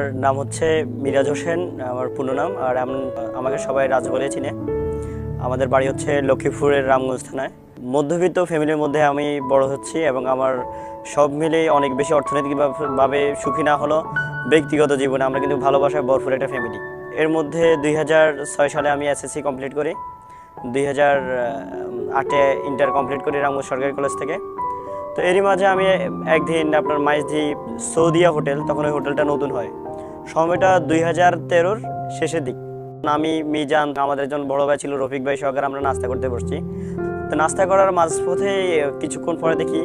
আমার নাম হচ্ছে মিরাজ হোসেন, আমার পূর্ণ নাম, আর আম- আমাকে সবাই রাজ বলে চিনে। আমাদের বাড়ি হচ্ছে লক্ষ্মীপুরের রামগঞ্জ থানায়। মধ্যবিত্ত ফ্যামিলির মধ্যে আমি বড় হচ্ছি এবং আমার সব মিলে অনেক বেশি অর্থনৈতিকভাবে সুখী না হলো ব্যক্তিগত জীবনে আমরা কিন্তু ভালোবাসায় ভরপুর একটা ফ্যামিলি এর মধ্যে দুই হাজার ছয় সালে আমি এসএসসি কমপ্লিট করি। দুই হাজার আটে ইন্টার কমপ্লিট করি রামগঞ্জ সরকারি কলেজ থেকে। তো এরই মাঝে আমি একদিন আপনার মাইজদি সৌদিয়া হোটেল, তখন ওই হোটেলটা নতুন হয়। সময়টা দুই হাজার তেরোর শেষের দিক। আমি মিজান আমাদের একজন বড় ভাই ছিল রফিক ভাই সহকারে আমরা নাস্তা করতে বসছি। তো নাস্তা করার মাঝপথে কিছুক্ষণ পরে দেখি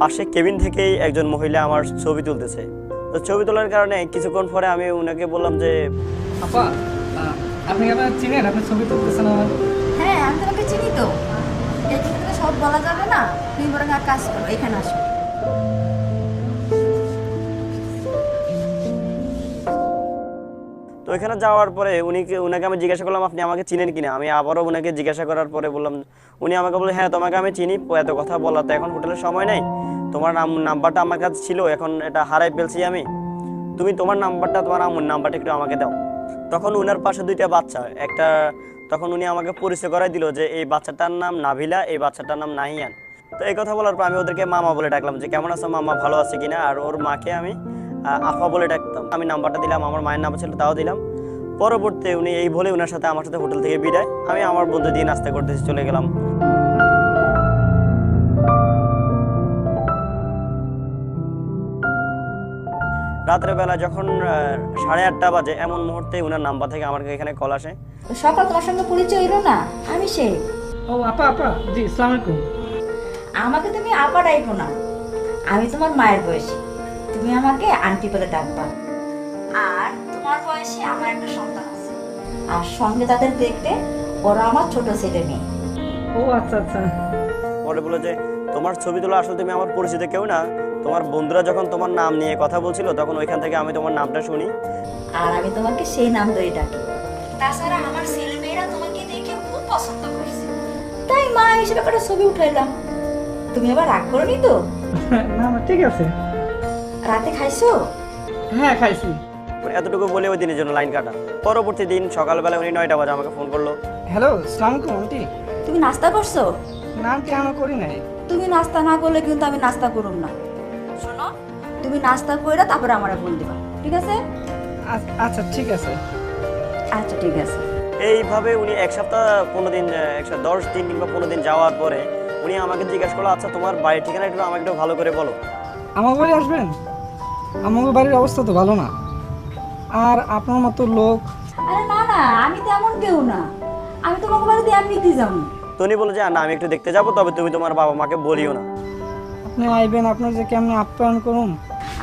পাশে কেবিন থেকেই একজন মহিলা আমার ছবি তুলতেছে। তো ছবি তোলার কারণে কিছুক্ষণ পরে আমি ওনাকে বললাম যে আপা আপনি কি আপনার চিনেন? আপনি ছবি তুলতেছেন আমার। হ্যাঁ আমি তোমাকে চিনি তো। তো সব বলা যাবে না। তুমি বরং এক কাজ করো এখানে আসো। তো এখানে যাওয়ার পরে উনি উনাকে আমি জিজ্ঞাসা করলাম, আপনি আমাকে চিনেন কিনা? আমি আবারও উনাকে জিজ্ঞাসা করার পরে বললাম, উনি আমাকে বললেন হ্যাঁ তোমাকে আমি চিনি এত কথা বলার তো এখন হোটেলের সময় নেই। তোমার নাম নাম্বারটা আমার কাছে ছিল, এখন এটা হারাই ফেলছি আমি। তুমি তোমার নাম্বারটা, তোমার আমুর নাম্বারটা একটু আমাকে দাও। তখন উনার পাশে দুইটা বাচ্চা, একটা তখন উনি আমাকে পরিচয় করাই দিল যে, এই বাচ্চাটার নাম নাভিলা, এই বাচ্চাটার নাম নাহিয়ান। তো এই কথা বলার পর আমি ওদেরকে মামা বলে ডাকলাম যে, কেমন আছো মামা, ভালো আছে কিনা? আর ওর মাকে আমি আফা বলে ডাকতাম। আমি নাম্বারটা দিলাম আমার মায়ের নাম্বার ছিল তাও দিলাম। পরবর্তী উনি এই বলে ওনার সাথে আমার সাথে হোটেল থেকে বিদায়। আমি আমার বন্ধু দিয়ে নাস্তা করতে চলে গেলাম। রাতের বেলা যখন সাড়ে আটটা বাজে এমন মুহূর্তে ওনার নাম্বার থেকে আমার এখানে কল আসে। সকাল তোমার সঙ্গে পরিচয় হলো না? আমি সে। ও আপা আপা জি ইসলাম আলাইকুম। আমাকে তুমি আপা ডাইকো না। আমি তোমার মায়ের বয়সী। তুমি আমাকে আন্টি বলে ডাকবা। আর তোমার বয়সে আমার একটা সন্তান আছে। আর সঙ্গে তাদের দেখতে ওরা আমার ছোট ছেলে মেয়ে। ও আচ্ছা আচ্ছা। পরে বলে যে তোমার ছবি তোলা আসলে তুমি আমার পরিচিত কেউ না? তোমার বন্ধুরা যখন তোমার নাম নিয়ে কথা বলছিল তখন ওইখান থেকে আমি তোমার নামটা শুনি। আর আমি তোমাকে সেই নাম ধরে ডাকি। তাছাড়া আমার ছেলে মেয়েরা তোমাকে দেখে খুব পছন্দ করেছে। তাই মা হিসেবে একটা ছবি উঠাইলাম। তুমি আবার রাগ করনি তো? না না ঠিক আছে। রাতে খাইছো? হ্যাঁ খাইছি। এতটুকু বলে ওই দিনের জন্য লাইন কাটা। পরবর্তী দিন সকালবেলা উনি নয়টা বাজে আমাকে ফোন করল। হ্যালো ইসলাম আলাইকুম আন্টি। তুমি নাস্তা করছ? না আন্টি আমার করি নাই। তুমি নাস্তা না করলে কিন্তু আমি নাস্তা করুম না। শোনো তুমি নাস্তা কইরা তারপরে আমারে ফোন দিবা ঠিক আছে? আচ্ছা- আচ্ছা ঠিক আছে। আচ্ছা ঠিক আছে। এইভাবে উনি এক সপ্তাহ পনেরো দিন একশো দশ দিন কিংবা পনেরো দিন যাওয়ার পরে উনি আমাকে জিজ্ঞাসা করল আচ্ছা তোমার বাড়ির ঠিকানা একটু আমাকে একটু ভালো করে বলো। আমার বাড়ি আসবেন? আমার বাড়ির অবস্থা তো ভালো না। আর আপনার মতো লোক আরে না না আমি তেমন কেউ না। আমি তোমাকে বাড়িতে এমনিতেই যাব তো উনি বলল যে না আমি একটু দেখতে যাব তবে তুমি তোমার বাবা মাকে বলিও না। আপনি আইবেন আপনার যে কেমন আপ্যায়ন করুন।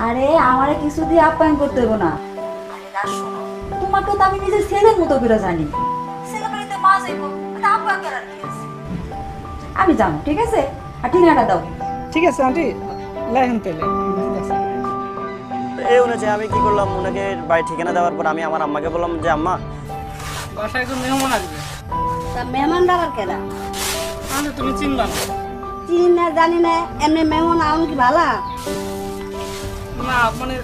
আরে আমারে কিছু দিয়ে আপ্যায়ন করতে হবে না। আরে না শোনো তোমাকে তো আমি নিজের ছেলের মতো করে জানি। ছেলে বাড়িতে মা যাইবো এটা আপ্যায়ন করার কি আছে? আমি যাব ঠিক আছে? আর ঠিকানাটা দাও। ঠিক আছে আন্টি লেখেন পেলে ঠিক আছে তো এই অনুযায়ী আমি কি করলাম ওনাকে বাড়ির ঠিকানা দেওয়ার পর আমি আমার আম্মাকে বললাম যে আম্মা বাসায় একজন মেহমান আসবে? তা মেহমান আবার কেডা তাহলে তুমি চিনবা না। চিনি না জানি না এমনি মেহমান আউন কি ভালা? না মানে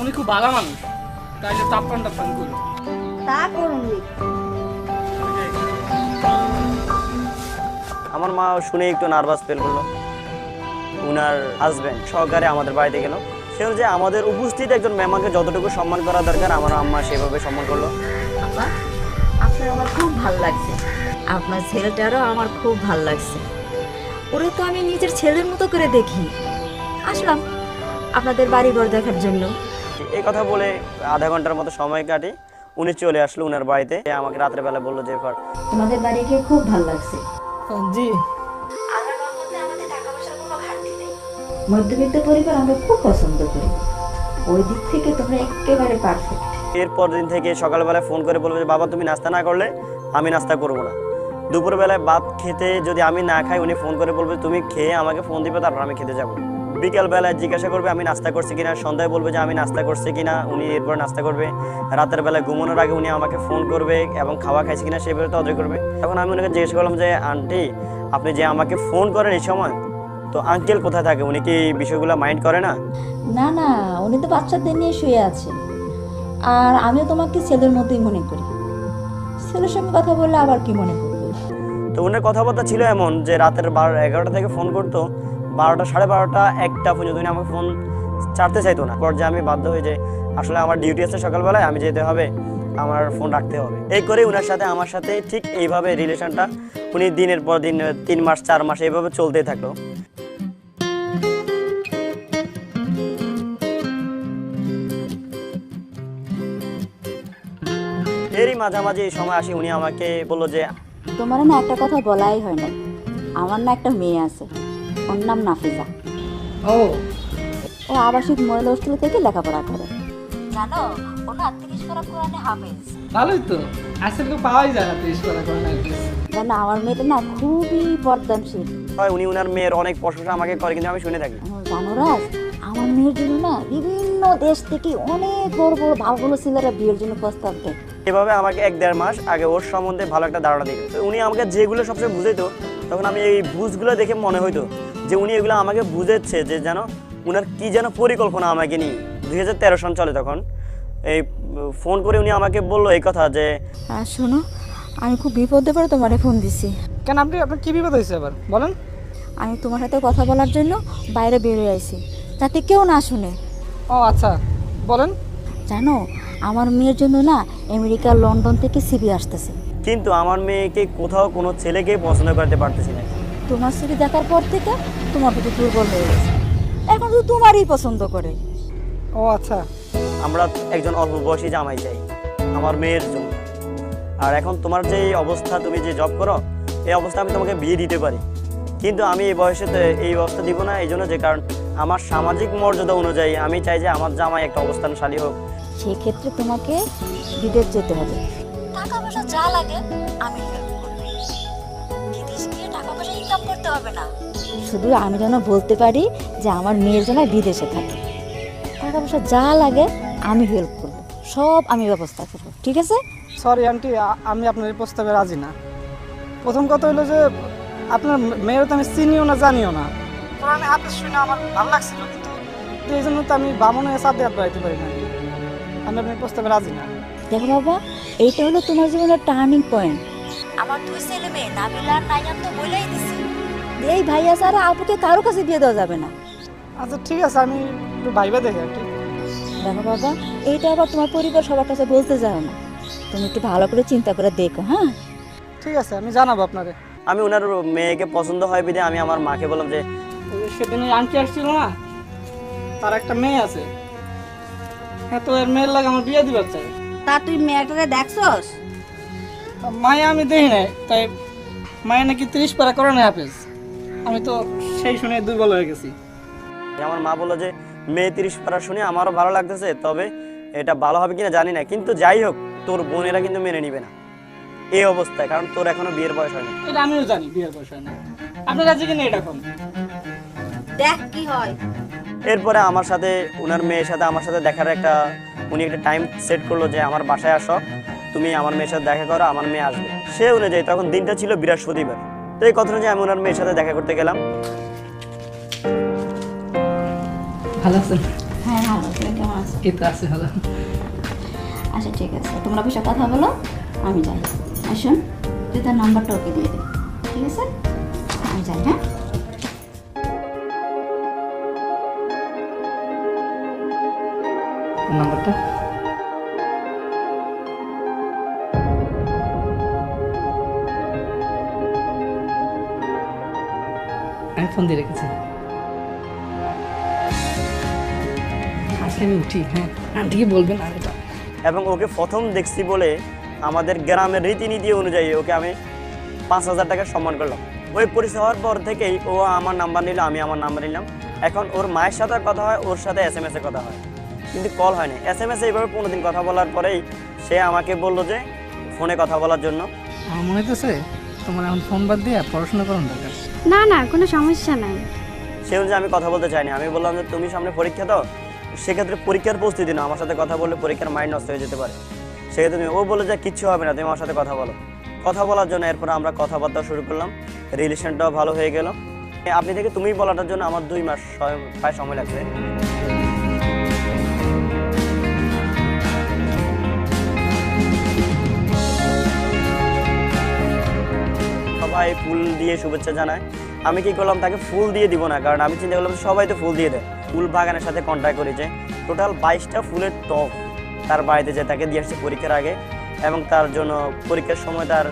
উনি খুব ভালো মানুষ। তাইলে টাপ্পান করি। তা করুন আমার মা শুনে একটু নার্ভাস ফিল করল। উনার হাজব্যান্ড সহকারে আমাদের বাড়িতে গেল। সে যে আমাদের উপস্থিত একজন মেহমানকে যতটুকু সম্মান করা দরকার আমার আম্মা সেভাবে সম্মান করল। আপা আপনার আমার খুব ভালো লাগছে। আপনার ছেলেটারও আমার খুব ভালো লাগছে। ওরে তো আমি নিজের ছেলের মতো করে দেখি। আসলাম আপনাদের বাড়ি ঘর দেখার জন্য। এই কথা বলে আধা ঘণ্টার মতো সময় কাটি। উনি চলে আসলো উনার বাড়িতে। আমাকে রাতের বেলা বলল যে এবার তোমাদের বাড়ি গিয়ে খুব ভালো লাগছে। জি মধ্যবিত্ত পরিবার আমরা খুব পছন্দ করি। ওই দিক থেকে তোমরা একেবারে পারফেক্ট এরপর দিন থেকে সকালবেলায় ফোন করে বলবে যে, বাবা, তুমি নাস্তা না করলে আমি নাস্তা করব না। দুপুরবেলায় ভাত খেতে যদি আমি না খাই, উনি ফোন করে বলবে, তুমি খেয়ে আমাকে ফোন দিবে, তারপর আমি খেতে যাব। বিকালবেলায় জিজ্ঞাসা করবে, আমি নাস্তা করছি কিনা? সন্ধ্যায় বলবে যে, আমি নাস্তা করছি কিনা? উনি এরপর নাস্তা করবে। রাতের বেলায় ঘুমানোর আগে উনি আমাকে ফোন করবে এবং খাওয়া খাইছি কিনা সেভাবে তদয় করবে। তখন আমি ওনাকে জিজ্ঞেস করলাম যে, আন্টি, আপনি যে আমাকে ফোন করেন এই সময় তো আঙ্কেল কোথায় থাকে? উনি কি এই বিষয়গুলো মাইন্ড করে না? না না উনি তো বাচ্চাদের নিয়ে শুয়ে আছে আর আমিও তোমাকে ছেলের মতোই মনে করি। ছেলের সঙ্গে কথা বললে আবার কি মনে করবে? তো ওনার কথাবার্তা ছিল এমন যে রাতের বারো এগারোটা থেকে ফোন করতো বারোটা সাড়ে বারোটা একটা পর্যন্ত উনি আমাকে ফোন ছাড়তে চাইতো না। পর্যায়ে আমি বাধ্য হয়ে যে আসলে আমার ডিউটি আছে সকালবেলায় আমি যেতে হবে আমার ফোন রাখতে হবে। এই করে ওনার সাথে আমার সাথে ঠিক এইভাবে রিলেশনটা উনি দিনের পর দিন তিন মাস চার মাস এইভাবে চলতেই থাকল। মাঝামাঝি এই সময় আসি উনি আমাকে বলল যে তোমার না একটা কথা বলাই হয় না আমার না একটা মেয়ে আছে ওর নাম নাফিজা। ও। ও আবাসিক মহিলা হোস্টেল থেকে লেখাপড়া করে। জানো ও না তিরিশ করা কোরআনে হাফেজ। ভালোই তো। আসলে তো পাওয়াই যায় না তিরিশ করা করে না জানো আমার মেয়েটা না খুবই পর্দানশীল হয় উনি ওনার মেয়ের অনেক প্রশংসা আমাকে করে কিন্তু আমি শুনে থাকি। জানো রাজ আমার মেয়ের জন্য না বিভিন্ন দেশ থেকে অনেক বড় বড় ভালো ভালো ছেলেরা বিয়ের জন্য প্রস্তাব দেয়। এভাবে আমাকে এক দেড় মাস আগে ওর সম্বন্ধে ভালো একটা ধারণা দিল তো উনি আমাকে যেগুলো সবচেয়ে বুঝাইতো তখন আমি এই বুঝগুলো দেখে মনে হইতো যে উনি এগুলো আমাকে বুঝাচ্ছে যে যেন উনার কি যেন পরিকল্পনা আমাকে নিয়ে। দুই হাজার তেরো সন চলে তখন। এই ফোন করে উনি আমাকে বলল এই কথা যে আর শোনো আমি খুব বিপদে পড়ে তোমারে ফোন দিছি। কেন আপনি আপনার কি বিপদ হয়েছে আবার? বলেন। আমি তোমার সাথে কথা বলার জন্য বাইরে বেরিয়ে আইছি যাতে কেউ না শুনে। ও আচ্ছা। বলেন। জানো আমার মেয়ের জন্য না আমেরিকা লন্ডন থেকে সিবি আসতেছে। কিন্তু আমার মেয়েকে কোথাও কোনো ছেলেকে পছন্দ করতে পারতেছি না। তোমার সিবি দেখার পর থেকে তোমার প্রতি দুর্বল হয়ে গেছে। এখন তো তোমারই পছন্দ করে। ও আচ্ছা। আমরা একজন অল্প বয়সী জামাই চাই আমার মেয়ের জন্য। আর এখন তোমার যে এই অবস্থা তুমি যে জব করো এই অবস্থা আমি তোমাকে বিয়ে দিতে পারি। কিন্তু আমি এই বয়সে তো এই অবস্থা দিব না এই জন্য যে কারণ আমার সামাজিক মর্যাদা অনুযায়ী আমি চাই যে আমার জামাই একটা অবস্থানশালী হোক। সেই ক্ষেত্রে তোমাকে বিদেশ যেতে হবে। টাকা পয়সা যা লাগে আমি বিদেশ গিয়ে টাকা পয়সা ইনকাম করতে হবে না। শুধু আমি যেন বলতে পারি যে আমার মেয়ের জন্য বিদেশে থাকে। টাকা পয়সা যা লাগে আমি হেল্প করব। সব আমি ব্যবস্থা করব ঠিক আছে? সরি আন্টি আমি আপনার এই প্রস্তাবে রাজি না। প্রথম কথা হলো যে আপনার মেয়ের তো আমি চিনিও না জানিও না। কোরআনে হাফেজ শুনে আমার ভালো লাগছিল কিন্তু এই জন্য তো আমি বামনে সাথে হাত বাড়াইতে পারি না। আমি আপনার প্রস্তাবে রাজি না। দেখো বাবা এইটা হলো তোমার জীবনের টার্নিং পয়েন্ট আমার দুই ছেলে মেয়ে নাবিলা আর নাইয়াম তো বলেই দিছি। এই ভাইয়া আপুকে কারও কাছে দিয়ে দেওয়া যাবে না। আচ্ছা ঠিক আছে আমি একটু ভাইবা দেখি আন্টি দেখো বাবা এইটা আবার তোমার পরিবার সবার কাছে বলতে যাও না। তুমি একটু ভালো করে চিন্তা করে দেখো হ্যাঁ? ঠিক আছে আমি জানাব আপনারে। আমি ওনার মেয়েকে পছন্দ হয় বিধে আমি আমার মাকে বললাম যে সেদিন আন্টি আসছিল না তার একটা মেয়ে আছে। হ্যাঁ তো এর মেয়ের লাগে আমার বিয়ে দিবার চাই। তা তুই মেয়েটারে দেখছস? তা মায়া আমি দেখি নাই তাই মায়া নাকি তিরিশ পারা করে না হাফেজ। আমি তো সেই শুনে দুর্বল হয়ে গেছি। আমার মা বলল যে মেয়ে তিরিশ পারা শুনে আমারও ভালো লাগতেছে তবে এটা ভালো হবে কিনা জানি না। কিন্তু যাই হোক তোর বোনেরা কিন্তু মেনে নিবে না। এই অবস্থায় কারণ তোর এখনও বিয়ের বয়স হয়নি এটা আমিও জানি বিয়ের বয়স হয় না আপনার রাজি কিনা এটা কম দেখ কি হয়। এরপরে আমার সাথে ওনার মেয়ের সাথে আমার সাথে দেখার একটা উনি একটা টাইম সেট করল যে আমার বাসায় আসো তুমি আমার মেয়ের সাথে দেখা করো আমার মেয়ে আসবে। সে অনুযায়ী তখন দিনটা ছিল বৃহস্পতিবার। তো এই কথা যে আমি ওনার মেয়ের সাথে দেখা করতে গেলাম। ভালো আছেন? হ্যাঁ ভালো। কেমন আছো এই তো আছে ভালো। আচ্ছা ঠিক আছে। তোমরা বসে কথা বলো আমি যাই। আসুন তুই তার নাম্বারটা ওকে দিয়ে দে ঠিক আছে? আমি যাই হ্যাঁ? ফোন দিয়ে আজকে আমি উঠি হ্যাঁ। আন্টিকে বলবেন আর এটা। এবং ওকে প্রথম দেখছি বলে আমাদের গ্রামের রীতিনীতি অনুযায়ী ওকে আমি পাঁচ হাজার টাকা সম্মান করলাম। ওই পরিচয় হওয়ার পর থেকেই ও আমার নাম্বার নিল, আমি আমার নাম্বার নিলাম। এখন ওর মায়ের সাথে কথা হয়, ওর সাথে এস এম এসে কথা হয়। কিন্তু কল হয়নি। এস এম এস এইভাবে পনেরো দিন কথা বলার পরেই সে আমাকে বলল যে ফোনে কথা বলার জন্য। আমার মনে হইতেছে তোমার এখন ফোন বাদ দিয়ে পড়াশোনা করার দরকার। না না কোনো সমস্যা নাই। সে অনুযায়ী আমি কথা বলতে চাইনি। আমি বললাম যে তুমি সামনে পরীক্ষা দাও। সেক্ষেত্রে পরীক্ষার প্রস্তুতি নাও। আমার সাথে কথা বললে পরীক্ষার মাইন্ড নষ্ট হয়ে যেতে পারে। সেক্ষেত্রে তুমি ও বলে যে কিচ্ছু হবে না। তুমি আমার সাথে কথা বলো। কথা বলার জন্য এরপর আমরা কথাবার্তা শুরু করলাম। রিলেশনটাও ভালো হয়ে গেল। আপনি থেকে তুমি বলাটার জন্য আমার দুই মাস প্রায় সময় লাগছে সবাই ফুল দিয়ে শুভেচ্ছা জানায়। আমি কি করলাম, তাকে ফুল দিয়ে দিব না, কারণ আমি চিন্তা করলাম সবাই তো ফুল দিয়ে দেয়। ফুল বাগানের সাথে কন্ট্যাক্ট করেছে টোটাল বাইশটা ফুলের টপ তার বাড়িতে যে তাকে দিয়ে আসছে পরীক্ষার আগে এবং তার জন্য পরীক্ষার সময় তার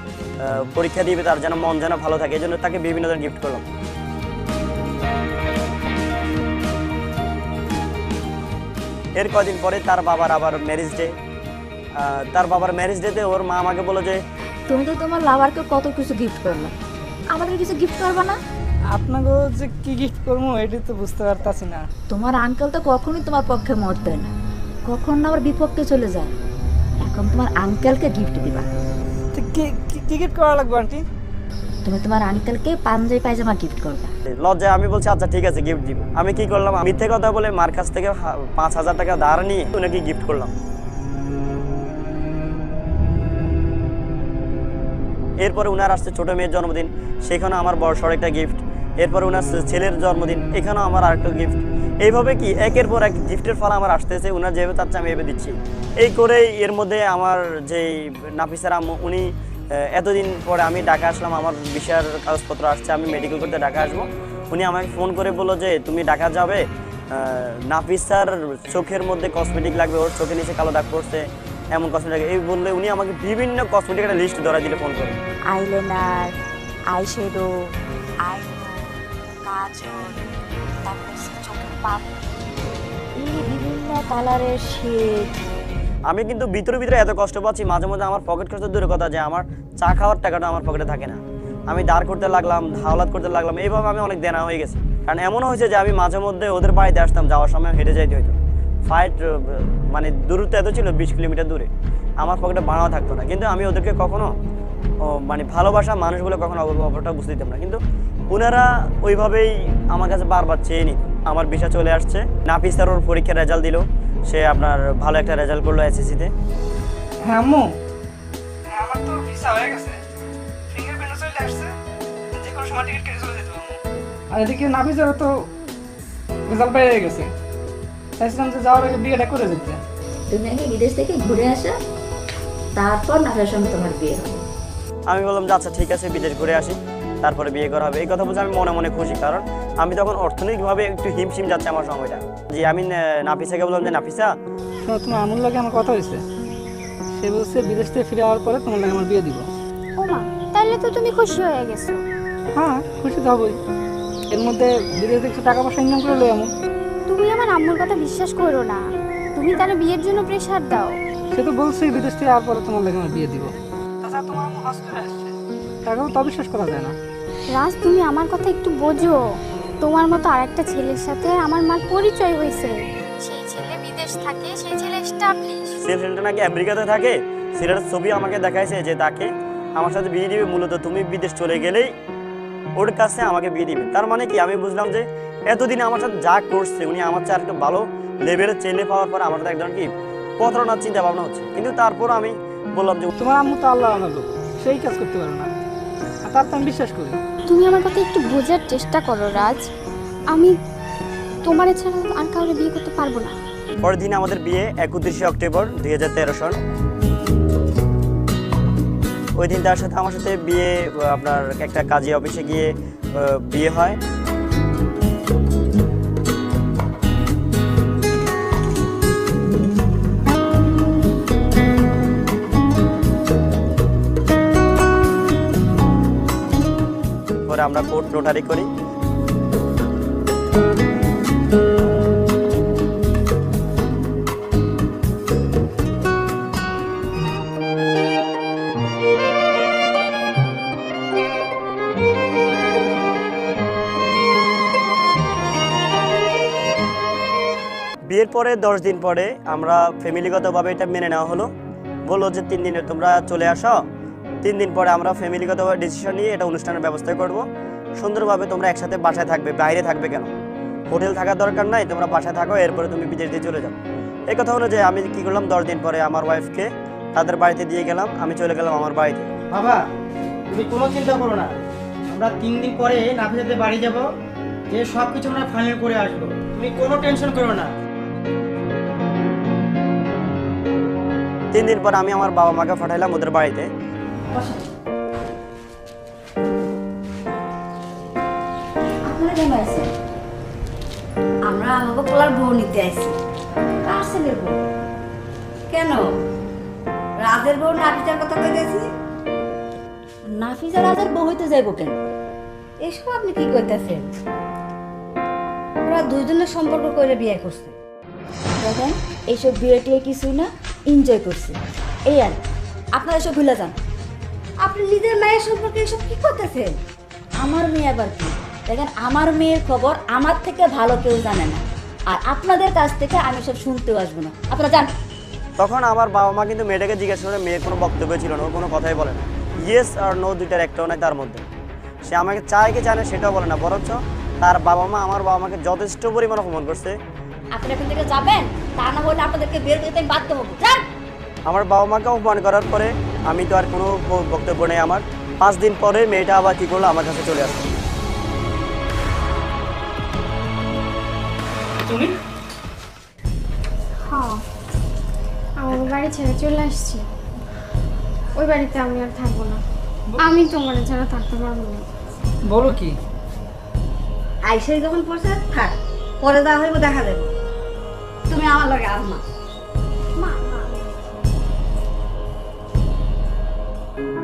পরীক্ষা দিবে, তার যেন মন যেন ভালো থাকে এই জন্য তাকে বিভিন্ন ধরনের গিফট করলাম। এর কদিন পরে তার বাবার আবার ম্যারেজ ডে তার বাবার ম্যারেজ ডেতে ওর মা আমাকে বলল যে তুমি তো তোমার লাভারকে কত কিছু গিফট করলে। আমাদের কিছু গিফট করবে না? আপনাকে যে কি গিফট করব এটা তো বুঝতে পারতাছি না। তোমার আঙ্কেল তো কখনোই তোমার পক্ষে মত দেয় না। কখন না আবার বিপক্ষে চলে যায়। এখন তোমার আঙ্কেলকে গিফট দিবা। তো কি কি- কি গিফট করা লাগবে আন্টি তুমি তোমার আঙ্কেলকে পাঞ্জাবি পায়জামা গিফট করবা। লজ্জায় আমি বলছি আচ্ছা ঠিক আছে গিফট দিব। আমি কি করলাম মিথ্যে কথা বলে মার কাছ থেকে পাঁচ হাজার টাকা ধার নিয়ে ওনাকে গিফট করলাম। এরপরে উনার আসছে ছোট মেয়ের জন্মদিন, সেখানেও আমার বড় সড় একটা গিফট এরপরে উনার ছেলের জন্মদিন, এখানেও আমার আরেকটা গিফট এইভাবে কি একের পর এক গিফটের ফল আমার আসতেছে, উনার যেভাবে চাচ্ছে আমি এভাবে দিচ্ছি। এই করেই এর মধ্যে আমার যে নাফিসার আম্মু, উনি এতদিন পরে আমি ঢাকা আসলাম, আমার বিশার কাগজপত্র আসছে, আমি মেডিকেল করতে ঢাকা আসব। উনি আমাকে ফোন করে বলল যে, তুমি ঢাকা যাবে? নাফিসার চোখের মধ্যে কসমেটিক লাগবে, ওর চোখে নিচে কালো দাগ পড়ছে। এমন কসমেটিক এই বললে উনি আমাকে বিভিন্ন কসমেটিক একটা লিস্ট ধরা দিলে ফোন করে। আইলাইনার আইশ্যাডো আইনো কাজল তারপর হচ্ছে চোখের পাপড়ি এই বিভিন্ন কালারের শেড আমি কিন্তু ভিতরে ভিতরে এত কষ্ট পাচ্ছি মাঝে মাঝে আমার পকেট খরচ দূরের কথা যে আমার চা খাওয়ার টাকাটা আমার পকেটে থাকে না। আমি দাঁড় করতে লাগলাম ধাওলাত করতে লাগলাম এইভাবে আমি অনেক দেনা হয়ে গেছি। কারণ এমনও হয়েছে যে আমি মাঝে মধ্যে ওদের বাড়িতে আসতাম যাওয়ার সময় হেঁটে যাইতে হইতো। ফাইট মানে দূরত্ব এত ছিল বিশ কিলোমিটার দূরে আমার পকেটে ভাড়াও থাকতো না। কিন্তু আমি ওদেরকে কখনো ও, মানে ভালোবাসা মানুষগুলো কখনো অপরটা বুঝতে দিতাম না। কিন্তু ওনারা ওইভাবেই আমার কাছে বারবার চেয়ে নিত। আমার বিষয় চলে আসছে নাপিস স্যার ওর পরীক্ষার রেজাল্ট দিল। সে আপনার ভালো একটা রেজাল্ট করল এসএসসিতে হ্যাঁ আম্মু। হ্যাঁ আমার তো ভিসা হয়ে গেছে। ফিঙ্গারপ্রিন্টও চলে আসছে। যে কোনো সময় টিকিট কেটে চলে যেতে আর এদিকে নাফিসেরও তো রেজাল্ট বেড়ে গেছে। চাইছিলাম যে যাওয়ার আগে বিয়েটা করে যেতে তুমি আগে বিদেশ থেকে ঘুরে আসো তারপর সঙ্গে তোমার বিয়ে হবে। আমি বললাম যে আচ্ছা ঠিক আছে বিদেশ ঘুরে আসি তারপরে বিয়ে করা হবে। এই কথা বলছে আমি মনে মনে খুশি কারণ আমি তখন অর্থনৈতিকভাবে একটু হিমশিম যাচ্ছে আমার সময়টা। যে আমি নাফিসাকে বললাম যে নাফিসা শোনো তোমার আমুল লাগে আমার কথা হয়েছে সে বলছে বিদেশ থেকে ফিরে যাওয়ার পরে তোমার লাগে আমার বিয়ে দিব। ওমা তাহলে তো তুমি খুশি হয়ে গেছো। হ্যাঁ খুশি তো হবই। এর মধ্যে বিদেশ থেকে টাকা পয়সা ইনকাম করে লই এমন তুমি আমার আম্মুর কথা বিশ্বাস করো না। তুমি তার বিয়ের জন্য প্রেশার দাও? সে তো বলছেই বিদেশ থেকে যাওয়ার পরে তোমার লাগে আমার বিয়ে দিব। তাছাড়া তোমার আম্মু হসপিটালে আসছে। টাকাও তো অবিশ্বাস করা যায় না। রাজ তুমি আমার কথা একটু বোঝো। তোমার মতো আরেকটা ছেলের সাথে আমার মার পরিচয় হয়েছে। সেই ছেলে বিদেশ থাকে সেই ছেলে এস্টাবলিশ সে ছেলেটা নাকি আমেরিকাতে থাকে? ছেলেটার ছবি আমাকে দেখাইছে যে তাকে আমার সাথে বিয়ে দিবে। মূলত তুমি বিদেশ চলে গেলেই ওর কাছে আমাকে বিয়ে দিবে। তার মানে কি? আমি বুঝলাম যে এতদিন আমার সাথে যা করছে উনি আমার চেয়ে আরেকটু ভালো লেভেলের ছেলে পাওয়ার পর আমার সাথে একদম কি প্রতারণার চিন্তা ভাবনা হচ্ছে। কিন্তু তারপর আমি বললাম যে তোমার আম্মু তো আল্লাহ আনালো সেই কাজ করতে পারে না। আর তার তো আমি বিশ্বাস করি। তুমি আমার কথা একটু বোঝার চেষ্টা করো রাজ। আমি তোমার ছাড়া আর কাউকে বিয়ে করতে পারব না। পরের দিন আমাদের বিয়ে একত্রিশে অক্টোবর দুই হাজার তেরো সন। ওই দিন তার সাথে আমার সাথে বিয়ে আপনার একটা কাজী অফিসে গিয়ে বিয়ে হয়। আমরা কোর্ট নোটারি করি। বিয়ের পরে দশ দিন পরে আমরা ফ্যামিলিগতভাবে এটা মেনে নেওয়া হলো। বলল যে তিন দিনে তোমরা চলে আসো। তিন দিন পরে আমরা ফ্যামিলিগতভাবে ডিসিশন নিয়ে এটা অনুষ্ঠানের ব্যবস্থা করব। সুন্দরভাবে তোমরা একসাথে বাসায় থাকবে বাইরে থাকবে কেন? হোটেল থাকার দরকার নাই তোমরা বাসায় থাকো এরপরে তুমি বিদেশ দিয়ে চলে যাও। এই কথা হলো যে আমি কি করলাম দশ দিন পরে আমার ওয়াইফকে তাদের বাড়িতে দিয়ে গেলাম আমি চলে গেলাম আমার বাড়িতে। বাবা তুমি কোনো চিন্তা করো না। আমরা তিন দিন পরে নাফিসাতে বাড়ি যাব যে সব কিছু আমরা ফাইনাল করে আসব। তুমি কোনো টেনশন করো না। তিন দিন পর আমি আমার বাবা মাকে পাঠাইলাম ওদের বাড়িতে। আপনারা আমরা আমাকে বউ নিতে আইছি। কেন? রাজের বউ কথা কেন? আপনি কি দুইজনের সম্পর্ক বিয়ে করছে। দেখেন এইসব বিয়ে টিয়ে কিছু না এনজয় করছে। এসব ভুলে যান। আপনি নিজের মায়ের সম্পর্কে এসব কি করতেছেন? আমার মেয়ে আবার কি? দেখেন আমার মেয়ের খবর আমার থেকে ভালো কেউ জানে না। আর আপনাদের কাছ থেকে আমি সব শুনতেও আসব না। আপনারা যান। তখন আমার বাবা মা কিন্তু মেয়েটাকে জিজ্ঞেস করে মেয়ের কোনো বক্তব্য ছিল না? কোনো কথাই বলে না? ইয়েস আর নো দুইটার একটাও নাই তার মধ্যে। সে আমাকে চায় কি জানে সেটাও বলে না। বরঞ্চ তার বাবা মা আমার বাবা মাকে যথেষ্ট পরিমাণ অপমান করছে। আপনি এখান থেকে যাবেন? তা না হলে আপনাদেরকে বের করতে বাধ্য হব। যান! আমার বাবা মাকে অপমান করার পরে আমি তো আর কোনো বক্তব্য নেই আমার। পাঁচ দিন পরে মেয়েটা আবার কী করল? আমার কাছে চলে আসলো। তুমি? হ্যাঁ। আমার বাড়ি ছেড়ে চলে আসছি। ওই বাড়িতে আমি আর থাকব না। আমি তোমার ছাড়া থাকতে পারব না। বলো কি? আইসাই যখন পড়ছে থাক। পরে যা হইব দেখা দেবে তুমি আমার লগে আর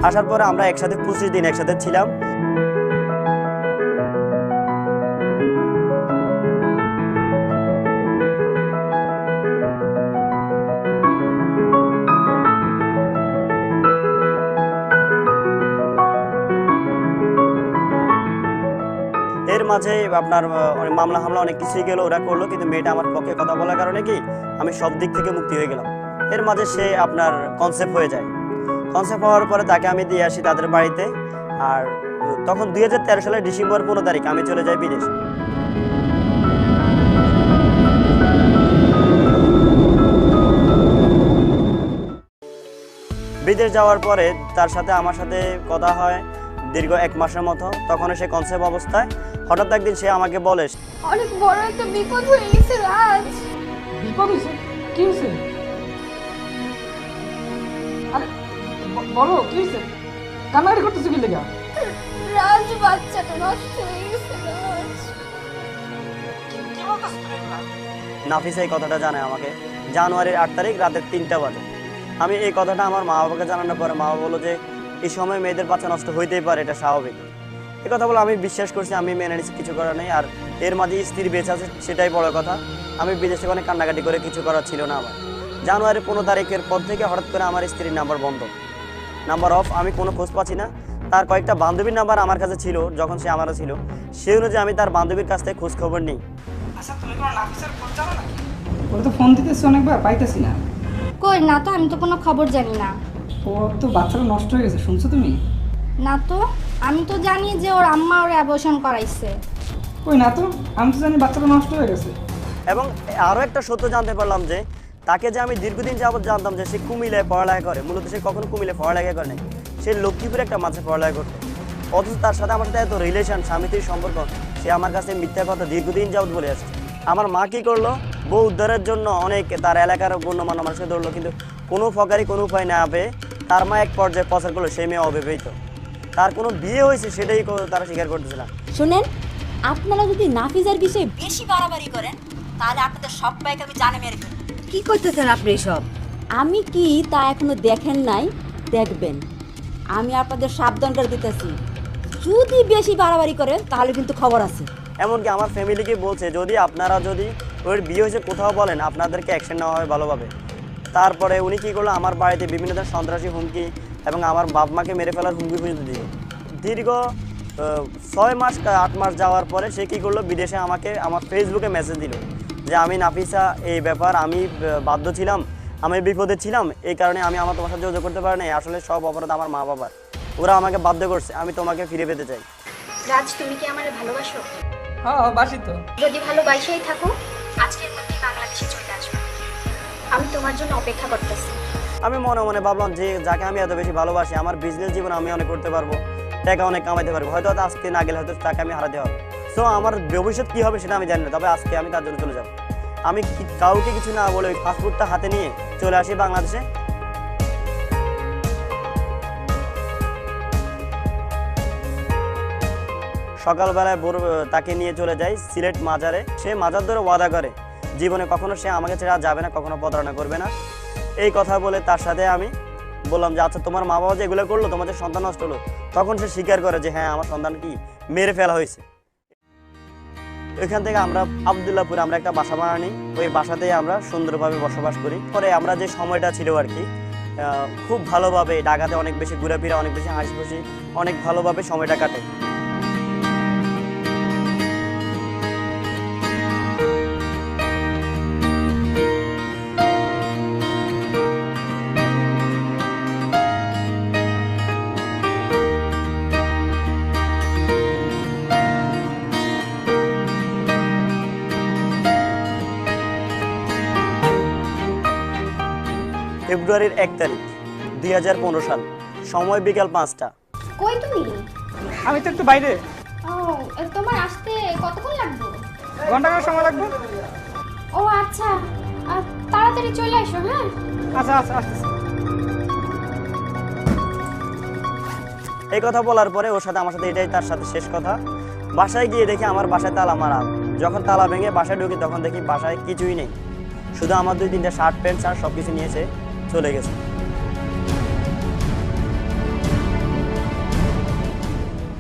আসার পরে আমরা একসাথে পঁচিশ দিন একসাথে ছিলাম। এর মাঝে আপনার মামলা হামলা অনেক কিছুই গেল, ওরা করল, কিন্তু মেয়েটা আমার পক্ষে কথা বলার কারণে কি আমি সব দিক থেকে মুক্তি হয়ে গেলাম। এর মাঝে সে আপনার কনসেপ্ট হয়ে যায়। কনসেপ্ট হওয়ার পরে তাকে আমি দিয়ে আসি তাদের বাড়িতে। আর তখন দুই হাজার তেরো সালের ডিসেম্বর পনেরো তারিখ আমি চলে যাই বিদেশ। বিদেশ যাওয়ার পরে তার সাথে আমার সাথে কথা হয় দীর্ঘ এক মাসের মতো। তখন সে কনসেপ্ট অবস্থায়। হঠাৎ একদিন সে আমাকে বলে অনেক বড় একটা বিপদ হয়ে গেছে রাজ। বিপদ হয়েছে? কি হয়েছে? বলো কি হয়েছে কান্নাকাটি করতেছো কি লেগা? রাজ বাচ্চাটা নষ্ট হয়ে গেছে? নাফিসা এই কথাটা জানে আমাকে। জানুয়ারির আট তারিখ রাতের তিনটা বাজে। আমি এই কথাটা আমার মা বাবাকে জানানোর পরে মা বাবা বলল যে এই সময় মেয়েদের বাচ্চা নষ্ট হইতেই পারে এটা স্বাভাবিক। এই কথা বলে আমি বিশ্বাস করছি আমি মেনে নিচ্ছি কিছু করার নেই। আর এর মাঝে স্ত্রীর বেঁচে আছে সেটাই বড় কথা। আমি বিদেশে অনেক কান্নাকাটি করে কিছু করার ছিল না আমার। জানুয়ারি পনেরো তারিখের পর থেকে হঠাৎ করে আমার স্ত্রীর নাম্বার বন্ধ। নাম্বার অফ আমি কোনো খোঁজ পাচ্ছি না। তার কয়েকটা বান্ধবীর নাম্বার আমার কাছে ছিল যখন সে আমারও ছিল। সেই অনুযায়ী আমি তার বান্ধবীর কাছ থেকে খোঁজ খবর নিই। আচ্ছা তুমি কোনো নাফিসের খোঁজ জানো নাকি? ওরা তো ফোন দিতেছি অনেকবার পাইতেছি না। কই না তো আমি তো কোনো খবর জানি না। ওর তো বাচ্চাটা নষ্ট হয়ে গেছে শুনছো তুমি? না তো আমি তো জানি যে ওর আম্মা ওর অ্যাবর্শন করাইছে। কই না তো আমি তো জানি বাচ্চাটা নষ্ট হয়ে গেছে। এবং আরও একটা সত্য জানতে পারলাম যে তাকে যে আমি দীর্ঘদিন যাবৎ জানতাম যে সে কুমিল্লায় পড়ালেখা করে, মূলত সে কখনো কুমিল্লায় পড়ালেখা করে নাই। সে লক্ষ্মীপুরে একটা মাঝে পড়ালেখা করতো। অথচ তার সাথে আমার সাথে এত রিলেশন স্বামী স্ত্রীর সম্পর্ক, সে আমার কাছে মিথ্যা কথা দীর্ঘদিন যাবত বলে আসছে। আমার মা কী করল? বউ উদ্ধারের জন্য অনেক তার এলাকার গণ্যমান্য মানুষকে ধরলো, কিন্তু কোনো ফকারি কোনো উপায় না পেয়ে তার মা এক পর্যায়ে প্রচার করল, সেই মেয়ে অবিবাহিত। তার কোনো বিয়ে হয়েছে সেটাই তারা স্বীকার করতেছে না। শুনেন, আপনারা যদি নাফিজার বিষয়ে বেশি বাড়াবাড়ি করেন, তাহলে আপনাদের সব বাইকে আমি জানে মেরে ফেলব। কি করতেছেন আপনি সব আমি কি তা এখনও দেখেন নাই দেখবেন। আমি আপনাদের সাবধান করে দিতেছি। যদি বেশি বাড়াবাড়ি করেন তাহলে কিন্তু খবর আছে। এমনকি আমার ফ্যামিলিকে বলছে যদি আপনারা যদি ওর বিয়ে হয়েছে কোথাও বলেন আপনাদেরকে অ্যাকশন নেওয়া হয় ভালোভাবে। তারপরে উনি কী করল আমার বাড়িতে বিভিন্ন ধরনের সন্ত্রাসী হুমকি এবং আমার বাপ মাকে মেরে ফেলার হুমকি পর্যন্ত দিল। দীর্ঘ ছয় মাস আট মাস যাওয়ার পরে সে কী করল বিদেশে আমাকে আমার ফেসবুকে মেসেজ দিল। যে আমি নাফিসা এই ব্যাপার আমি বাধ্য ছিলাম আমি বিপদে ছিলাম এই কারণে আমি আমার তোমার সাথে যোগাযোগ করতে পারি নাই আসলে সব অপরাধ আমার মা বাবার। ওরা আমাকে বাধ্য করছে আমি তোমাকে ফিরে পেতে চাই। রাজ তুমি কি আমার ভালোবাসো? হ্যাঁ বাসি তো। যদি ভালোবাসাই থাকো আজকের মধ্যে বাংলাদেশে চলে আসবে। আমি তোমার জন্য অপেক্ষা করতেছি। আমি মনে মনে ভাবলাম যে যাকে আমি এত বেশি ভালোবাসি আমার বিজনেস জীবন আমি অনেক করতে পারব টাকা অনেক কামাইতে পারব। হয়তো হয়তো আজকে না গেলে হয়তো তাকে আমি হারাতে হবে। সো আমার ভবিষ্যৎ কী হবে সেটা আমি জানি না তবে আজকে আমি তার জন্য চলে যাব। আমি কাউকে কিছু না বলে ওই পাসপোর্টটা হাতে নিয়ে চলে আসি বাংলাদেশে? সকালবেলায় ভোর তাকে নিয়ে চলে যায় সিলেট মাজারে। সে মাজার ধরে ওয়াদা করে, জীবনে কখনো সে আমাকে ছেড়ে যাবে না, কখনো প্রতারণা করবে না। এই কথা বলে তার সাথে আমি বললাম যে আচ্ছা তোমার মা বাবা যে এগুলো করল, তোমাদের সন্তান নষ্ট হলো। তখন সে স্বীকার করে যে হ্যাঁ আমার সন্তান কি মেরে ফেলা হয়েছে। ওইখান থেকে আমরা আবদুল্লাপুরে আমরা একটা বাসা বানানি ওই বাসাতেই আমরা সুন্দরভাবে বসবাস করি। পরে আমরা যে সময়টা ছিল আর কি খুব ভালোভাবে ডাকাতে অনেক বেশি ঘুরাফিরা, অনেক বেশি হাসি খুশি, অনেক ভালোভাবে সময়টা কাটে। ফেব্রুয়ারির এক তারিখ দুই হাজার পনেরো সাল। সময় বিকাল পাঁচটা। কই তুমি? আমি তো একটু বাইরে। ও এ, তোমার আসতে কতক্ষণ লাগবে? ঘণ্টা সময় লাগবে। ও আচ্ছা। তাড়াতাড়ি চলে এসো হ্যাঁ? আচ্ছা আচ্ছা আসতেছি। এই কথা বলার পরে ওর সাথে আমার সাথে এটাই তার সাথে শেষ কথা। বাসায় গিয়ে দেখি আমার বাসায় তালা মারা। যখন তালা ভেঙে বাসায় ঢুকি তখন দেখি বাসায় কিছুই নেই। শুধু আমার দুই তিনটা শার্ট প্যান্ট শার্ট সব কিছু নিয়েছে। চলে গেছে।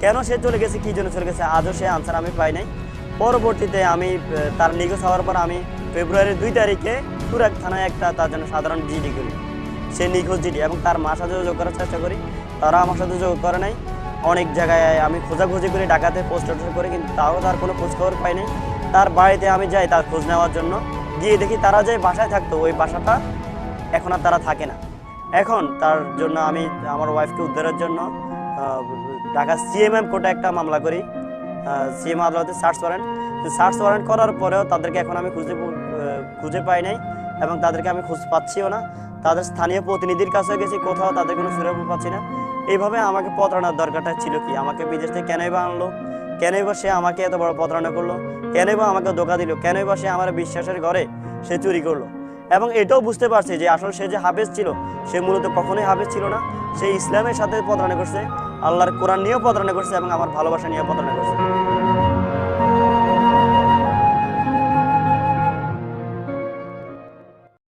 কেন সে চলে গেছে, কি জন্য চলে গেছে, আজও সে আনসার আমি পাই নাই। পরবর্তীতে আমি তার নিখোঁজ হওয়ার পর আমি ফেব্রুয়ারির দুই তারিখে পুরাক থানায় একটা তার জন্য সাধারণ জিডি করি। সে নিখোঁজ জিডি এবং তার মার সাথে যোগ করার চেষ্টা করি। তারা আমার সাথে যোগ করে নাই। অনেক জায়গায় আমি খোঁজাখুঁজি করে ডাকাতে পোস্ট করে, কিন্তু তাও তার কোনো খোঁজ খবর পাই নাই। তার বাড়িতে আমি যাই তার খোঁজ নেওয়ার জন্য। গিয়ে দেখি তারা যে বাসায় থাকতো, ওই বাসাটা এখন আর তারা থাকে না। এখন তার জন্য আমি আমার ওয়াইফকে উদ্ধারের জন্য ঢাকা সিএমএম কোর্টে একটা মামলা করি। সিএম আদালতে সার্চ ওয়ারেন্ট সার্চ ওয়ারেন্ট করার পরেও তাদেরকে এখন আমি খুঁজে খুঁজে পাই নাই এবং তাদেরকে আমি খোঁজ পাচ্ছিও না। তাদের স্থানীয় প্রতিনিধির কাছে গেছি, কোথাও তাদের কোনো সুযোগ পাচ্ছি না। এইভাবে আমাকে প্রতারণার দরকারটা ছিল কি? আমাকে বিদেশ থেকে কেনই বা আনলো? কেনই বা সে আমাকে এত বড় প্রতারণা করল? কেনই বা আমাকে ধোকা দিল? কেনই বা সে আমার বিশ্বাসের ঘরে সে চুরি করল? এবং এটাও বুঝতে পারছে যে আসলে সে যে হাফেজ ছিল, সে মূলত কখনোই হাফেজ ছিল না। সে ইসলামের সাথে প্রতারণা করছে, আল্লাহর কোরআন নিয়েও প্রতারণা করছে এবং আমার ভালোবাসা নিয়েও প্রতারণা করছে।